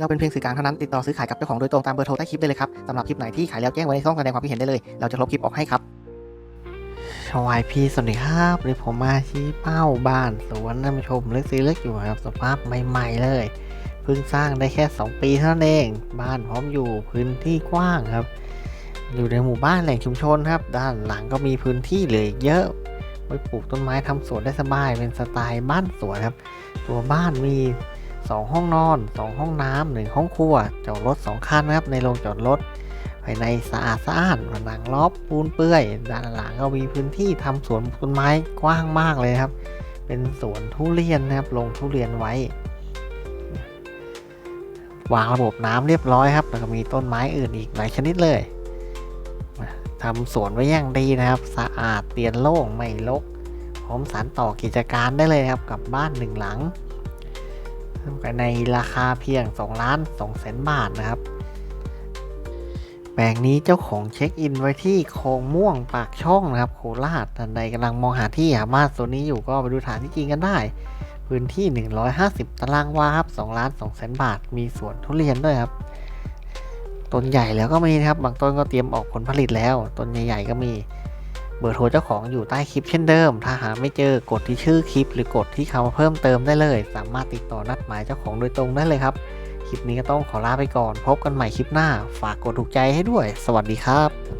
เราเป็นเพียงสื่อกลางเท่านั้นติดต่อซื้อขายกับเจ้าของโดยตรงตามเบอร์โทรใต้คลิปได้เลยครับสำหรับคลิปไหนที่ขายแล้วแจ้งไว้ในช่องแสดงความคิดเห็นได้เลย เราจะลบคลิปออกให้ครับชวายพี่สวัสดีครับวันนี้ผมมาชี้เป้าบ้านสวนท่านผู้ชมเลือกซื้อเลือกอยู่ครับสภาพใหม่ๆเลยเพิ่งสร้างได้แค่ 2 ปีเท่านั้นเอง บ้านพร้อมอยู่พื้นที่กว้างครับ อยู่ในหมู่บ้านแหล่งชุมชนครับ ด้านหลังก็มีพื้นที่เหลืออีกเยอะไว้ปลูกต้นไม้ทำสวนได้สบายเป็นสไตล์บ้านสวนครับ ตัวบ้านมี 2 ห้องนอน 2 ห้องน้ำหนึ่งห้องครัวจอดรถ 2 คันนะครับ ในโรงจอดรถ ภายในสะอาดสะอ้านผนังล็อบปูนเปื่อย ด้านหลังก็มีพื้นที่ทำสวนต้นไม้กว้างมากเลยครับ เป็นสวนทุเรียนนะครับ ลงทุเรียนไว้ วางระบบน้ำเรียบร้อยครับ แล้วก็มีต้นไม้อื่นอีกหลายชนิดเลยทำสวนไว้อย่างดีนะครับ สะอาดเตียนโล่งไม่รกพร้อมสานต่อกิจการได้เลยครับกับบ้านหนึ่งหลัง ในราคาเพียง2ล้าน2แสนบาทนะครับแปลงนี้เจ้าของเช็คอินไว้ที่โคงม่วงปากช่องนะครับโคราชท่านใดกำลังมองหาที่หาบ้านโซนนี้อยู่ก็ไปดูฐานที่จริงกันได้ พื้นที่ 150 ตารางวาครับ2ล้าน2แสนบาท มีสวนทุเรียนด้วยครับต้นใหญ่แล้วก็มีครับ บางต้นก็เตรียมออกผลผลิตแล้ว ต้นใหญ่ ๆ ก็มี เบอร์โทรเจ้าของอยู่ใต้คลิปเช่นเดิม ถ้าหาไม่เจอกดที่ชื่อคลิป หรือกดที่คำว่าเพิ่มเติมได้เลย สามารถติดต่อนัดหมายเจ้าของโดยตรงได้เลยครับ คลิปนี้ก็ต้องขอลาไปก่อน พบกันใหม่คลิปหน้า ฝากกดถูกใจให้ด้วย สวัสดีครับ